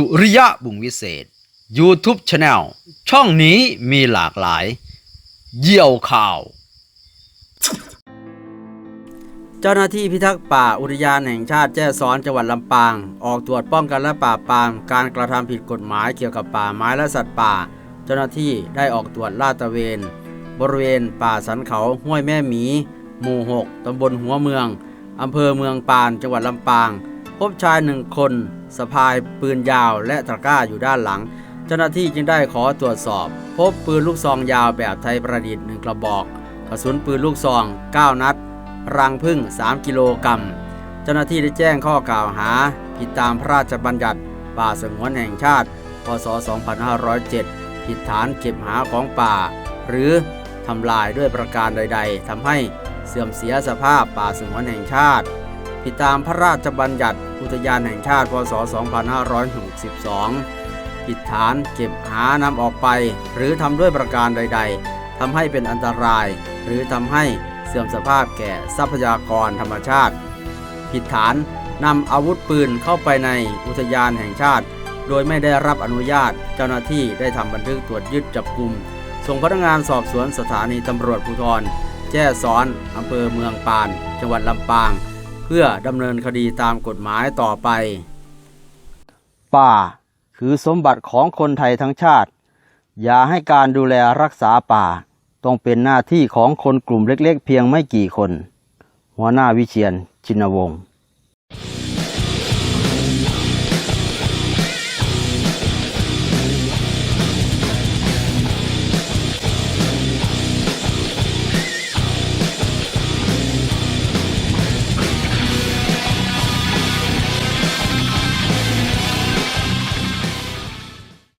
สุริยะบุงวิเศษ YouTube Channel ช่องนี้มีหลากหลาย เยี่ยวข่าว เจ้าหน้าที่พิทักษ์ป่าอุทยานแห่งชาติแจ้ซ้อนจังหวัดลำปาง ออกตรวจป้องกันและปราบปรามการกระทำผิดกฎหมายเกี่ยวกับป่าไม้และสัตว์ป่า เจ้าหน้าที่ได้ออกตรวจลาดตระเวน บริเวณป่าสันเขาห้วยแม่หมี หมู่ 6ตำบลหัวเมืองอำเภอเมืองปานจังหวัดลำปาง พบชายหนึ่งคนสะพายปืนยาวและตะกร้าอยู่ด้านหลัง เจ้าหน้าที่จึงได้ขอตรวจสอบ พบปืนลูกซองยาวแบบไทยประดิษฐ์หนึ่งกระบอก กระสุนปืนลูกซอง 9 นัด รังพึ่ง 3 กิโลกรัม เจ้าหน้าที่ได้แจ้งข้อกล่าวหา ผิดตามพระราชบัญญัติ ป่าสงวนแห่งชาติ พศ 2507 ผิดฐานเก็บหาของป่า หรือทำลายด้วยประการใด ๆทำให้เสื่อมเสียสภาพป่าสงวนแห่งชาติ ผิดตามพระราชบัญญัติอุทยานแห่งชาติพศ 2562 ผิดฐานเก็บหานำออกไป หรือทำด้วยประการใด ๆทำให้เป็นอันตราย หรือทำให้เสื่อมสภาพแก่ทรัพยากรธรรมชาติ ผิดฐานนำอาวุธปืนเข้าไปในอุทยานแห่งชาติ โดยไม่ได้รับอนุญาตเจ้าหน้าที่ได้ทำบันทึกตรวจยึดจับกลุ่มส่งพนักงานสอบสวนสถานีตำรวจภูธรแจ้ซ้อนอำเภอเมืองปาน จังหวัดลำปาง พื่อดำเนินคดีตามกฎหมายต่อไป ป่า คือสมบัติของคนไทยทั้งชาติ อย่าให้การดูแลรักษาป่า ต้องเป็นหน้าที่ของคนกลุ่มเล็กๆ เพียงไม่กี่คน หัวหน้าวิเชียนชินวงศ์